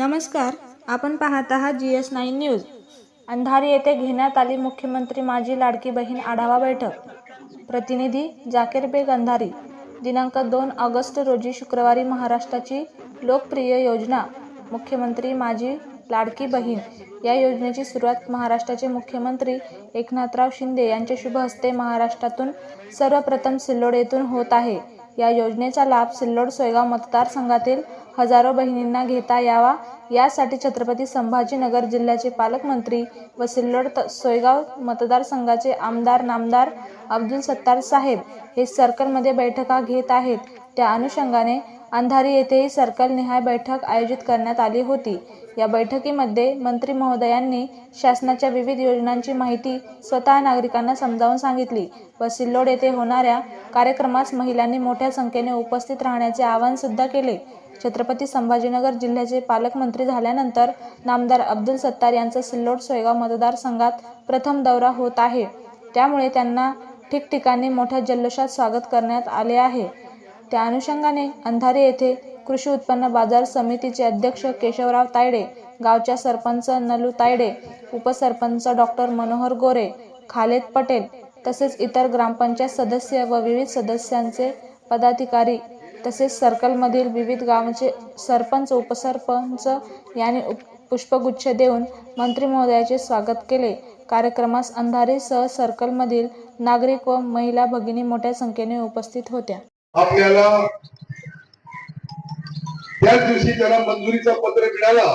नमस्कार. आपण पाहत आहात G S nine news. Andhari येथे घेण्यात आली मुख्यमंत्री माझी लाडकी बहीण आढावा बैठक. प्रतिनिधी जाकीर बेग अंधारी. दिनांक दोन ऑगस्ट रोजी शुक्रवारी महाराष्ट्राची लोकप्रिय योजना मुख्यमंत्री माझी लाडकी बहीण या योजनेची सुरुवात महाराष्ट्राचे मुख्यमंत्री एकनाथराव शिंदे यांच्या शुभ हस्ते महाराष्ट्रातून सर्वप्रथम सिल्लोड येथून होत आहे. या योजनेचा लाभ सिल्लोड सोयगाव मतदारसंघातील हजारो बहिणींना घेता यावा. यासाठी छत्रपती संभाजीनगर जिल्ह्याचे पालकमंत्री व सिल्लोड त सोयगाव मतदारसंघाचे आमदार नामदार अब्दुल सत्तार साहेब हे सर्कलमध्ये बैठका घेत आहेत. त्या अनुषंगाने अंधारी येथेही सर्कल निहाय बैठक आयोजित करण्यात आली होती. या बैठकीमध्ये मंत्री महोदयांनी शासनाच्या विविध योजनांची माहिती स्वतः नागरिकांना समजावून सांगितली व सिल्लोड येथे होणाऱ्या कार्यक्रमास महिलांनी मोठ्या संख्येने उपस्थित राहण्याचे आवाहन सुद्धा केले. छत्रपती संभाजीनगर जिल्ह्याचे पालकमंत्री झाल्यानंतर नामदार अब्दुल सत्तार यांचा सिल्लोड सोयगाव मतदारसंघात प्रथम दौरा होत आहे. त्यामुळे त्यांना ठिकठिकाणी मोठ्या जल्लोषात स्वागत करण्यात आले आहे. त्या अनुषंगाने अंधारे येथे कृषी उत्पन्न बाजार समितीचे अध्यक्ष केशवराव तायडे गावच्या सरपंच नलू तायडे उपसरपंच डॉक्टर मनोहर गोरे खालेद पटेल तसेच इतर ग्रामपंचायत सदस्य व विविध सदस्यांचे पदाधिकारी तसेच सर्कलमधील विविध गावांचे सरपंच उपसरपंच यांनी उप- पुष्पगुच्छ देऊन मंत्री महोदयाचे स्वागत केले. कार्यक्रमास अंधारेसह सर्कलमधील नागरिक व महिला भगिनी मोठ्या संख्येने उपस्थित होत्या. आपल्याला त्याच दिवशी त्याला मंजुरीचं पत्र मिळाला.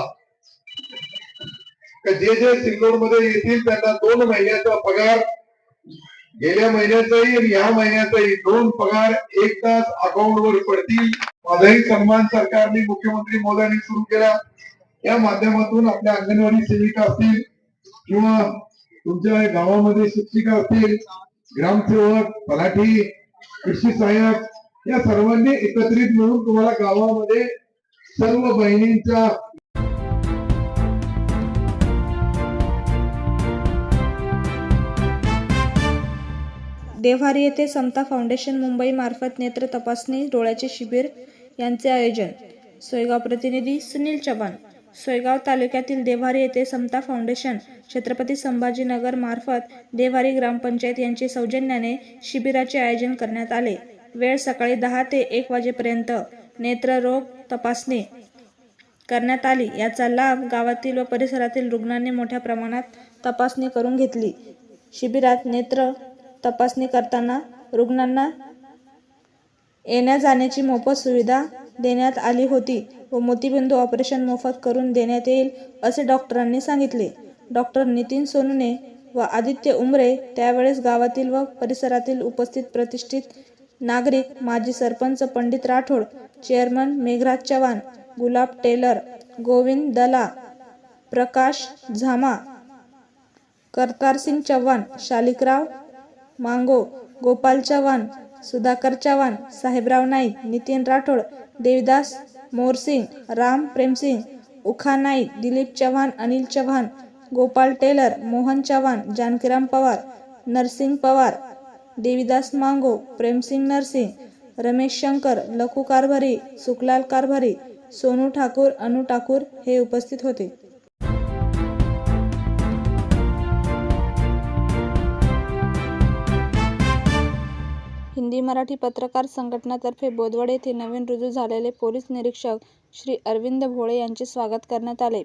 जे जे सिल्लोडमध्ये येतील त्यांना दोन महिन्याचा पगार गेल्या महिन्याचाही आणि या महिन्याचाही दोन पगार एक तास अकाउंट वर पडतील. माझाही सन्मान सरकारने मुख्यमंत्री मोदयांनी सुरू केला. या माध्यमातून आपल्या अंगणवाडी सेविका असतील किंवा तुमच्या गावामध्ये शिक्षिका असतील ग्रामसेवक तलाठी कृषी सहाय्यक या सर्वांनी एकत्रित मिळून तुम्हाला गावामध्ये सर्व बहिणींच्या देव्हारी येथे समता फाउंडेशन मुंबई मार्फत नेत्र तपासणी डोळ्याचे शिबिर यांचे आयोजन. सोयगाव प्रतिनिधी सुनील चव्हाण. सोयगाव तालुक्यातील देव्हारी येथे समता फाउंडेशन छत्रपती संभाजीनगर मार्फत देव्हारी ग्रामपंचायत यांचे सौजन्याने शिबिराचे आयोजन करण्यात आले. वेळ सकाळी दहा ते एक वाजेपर्यंत नेत्ररोग तपासणी करण्यात आली. याचा लाभ गावातील व परिसरातील रुग्णांनी मोठ्या प्रमाणात तपासणी करून घेतली. शिबिरात नेत्र तपासणी करताना रुग्णांना येण्या जाण्याची मोफत सुविधा देण्यात आली होती व मोतीबिंदू ऑपरेशन मोफत करून देण्यात येईल असे डॉक्टरांनी सांगितले. डॉक्टर नितीन सोनुने व आदित्य उमरे त्यावेळेस गावातील व परिसरातील उपस्थित प्रतिष्ठित नागरिक माजी सरपंच पंडित राठोड चेअरमन मेघराज चव्हाण गुलाब टेलर गोविंद दला प्रकाश झामा करतारसिंग चव्हाण शालिकराव मांगो गोपाल चव्हाण सुधाकर चव्हाण साहेबराव नाईक नितीन राठोड देविदास मोरसिंग राम प्रेमसिंग उखा नाईक दिलीप चव्हाण अनिल चव्हाण गोपाल टेलर मोहन चव्हाण जानकीराम पवार नरसिंग पवार देविदास मांगो प्रेमसिंग नरसिंग रमेश शंकर लखू कारभारी सुखलाल कारभारी सोनू ठाकूर अनु ठाकूर हे उपस्थित होते. हिंदी मराठी पत्रकार संघटनातर्फे बोदवड येथे नवीन रुजू झालेले पोलीस निरीक्षक श्री अरविंद भोळे यांचे स्वागत करण्यात आले.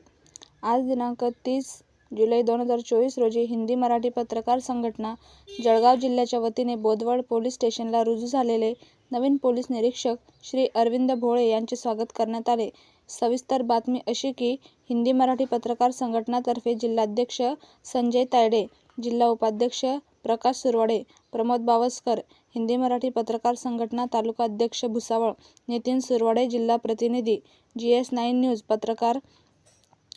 आज दिनांक तीस जुलै दोन हजार चोवीस रोजी हिंदी मराठी पत्रकार संघटना जळगाव जिल्ह्याच्या वतीने बोदवड पोलीस स्टेशनला रुजू झालेले नवीन पोलीस निरीक्षक श्री अरविंद भोळे यांचे स्वागत करण्यात आले. सविस्तर बातमी अशी की हिंदी मराठी पत्रकार संघटनातर्फे जिल्हाध्यक्ष संजय तायडे जिल्हा उपाध्यक्ष प्रकाश सुरवाडे प्रमोद बावस्कर हिंदी मराठी पत्रकार संघटना तालुका अध्यक्ष भुसावळ नितीन सुरवाडे जिल्हा प्रतिनिधी जी एस नाईन न्यूज पत्रकार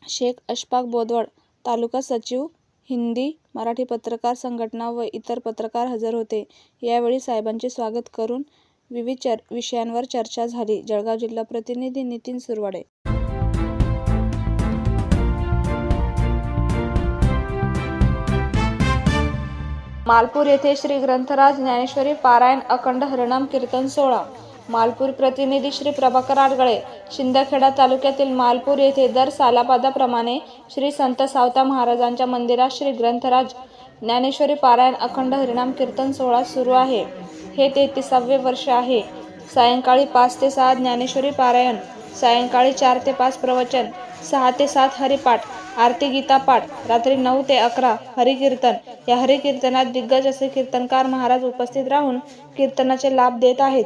शेख अशफाक बोदवड तालुका सचिव हिंदी मराठी पत्रकार संघटना व इतर पत्रकार हजर होते. यावेळी साहेबांचे स्वागत करून विविध चर विषयांवर चर्चा झाली. जळगाव जिल्हा प्रतिनिधी नितीन सुरवाडे. मालपूर येथे श्री ग्रंथराज ज्ञानेश्वरी पारायण अखंड हरिनाम कीर्तन सोहळा. मालपूर प्रतिनिधी श्री प्रभाकर आडगळे शिंदखेडा तालुक्यातील मालपूर येथे दर सालापादाप्रमाणे श्री संत सावता महाराजांच्या मंदिरात श्री ग्रंथराज ज्ञानेश्वरी पारायण अखंड हरिनाम कीर्तन सोहळा सुरू आहे. हे तेहतीसावे वर्ष आहे. सायंकाळी पाच ते सहा ज्ञानेश्वरी पारायण सायंकाळी चार ते पाच प्रवचन सहा ते सात हरिपाठ आरती गीतापाठ रात्री नऊ ते अकरा हरिकीर्तन. या हरिकीर्तनात दिग्गज असे कीर्तनकार महाराज उपस्थित राहून कीर्तनाचे लाभ देत आहेत.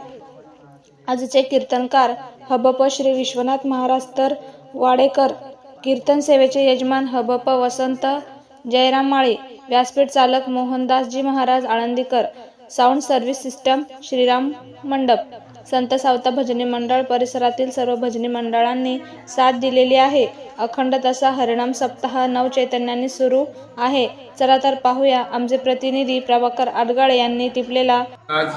आजचे कीर्तनकार हबप श्री विश्वनाथ महाराज तर वाडेकर कीर्तन सेवेचे यजमान हबप वसंत जयराम माळी व्यासपीठ चालक Mohandasji Maharaj Alandikar sound service system Shriram Mandap Sant Savta भजनी मंडळ परिसरातील सर्व भजनी मंडळांनी साथ दिलेली आहे. अखंड तसा हरिणाम सप्ताह नव चैतन्याने सुरू आहे. चला तर पाहूया आमचे प्रतिनिधी प्रभाकर आडगाळे यांनी टिपलेला आज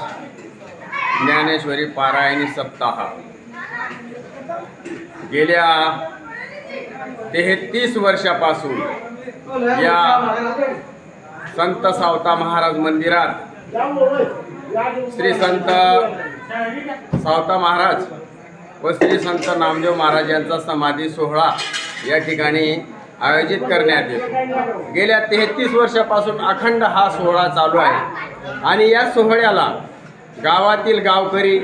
ज्ञानेश्वरी पारायणी सप्ताह. गेल्या तेहतीस वर्षापासून या संत सावता महाराज मंदिरात श्री संत सावता महाराज व श्री संत नामदेव महाराज यांचा समाधी सोहळा या ठिकाणी आयोजित करण्यात येतो. गेल्या तेहतीस वर्षापासून अखंड हा सोहळा चालू आहे. आणि या सोहळ्याला गावातील गावकरी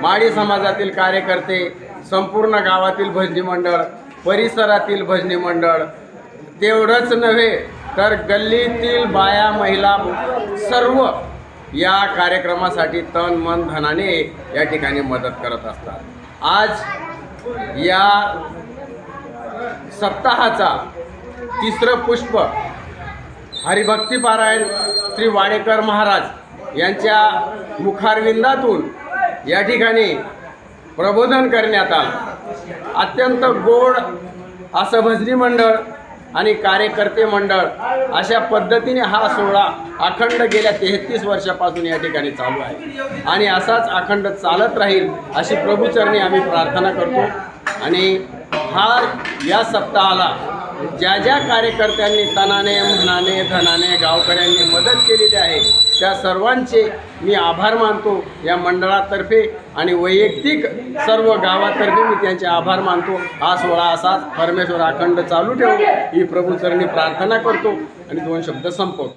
माळी समाजातील कार्यकर्ते संपूर्ण गावातील भजनी मंडळ परिसरातील भजनी मंडळ तेवढंच नव्हे तर गल्लीतील बाया महिला सर्व या कार्यक्रमासाठी तन मन धनाने या ठिकाणी मदत करत असतात. आज या सप्ताहाचा तिसरं पुष्प हरिभक्तीपारायण श्री वाडेकर महाराज यांच्या मुखारविंदातून या ठिकाणी प्रबोधन करण्यात आलं. अत्यंत गोड असं भजनी मंडळ आणि कार्यकर्ते मंडळ अशा पद्धतीने हा सोहळा अखंड गेल्या तेहतीस वर्षापासून या ठिकाणी चालू आहे. आणि असाच अखंड चालत राहील अशी प्रभूचरणी आम्ही प्रार्थना करतो. आणि हा या सप्ताहाला ज्या ज्या कार्यकर्त्यांनी तनाने मनाने धनाने गावकऱ्यांनी मदत केलेली आहे त्या सर्वांचे मी आभार मानतो या मंडळातर्फे आणि वैयक्तिक सर्व गावातर्फे मी त्यांचे आभार मानतो. हा सोहळा असाच परमेश्वर अखंड चालू ठेवू ही प्रभूचरणी प्रार्थना करतो आणि दोन शब्द संपवतो.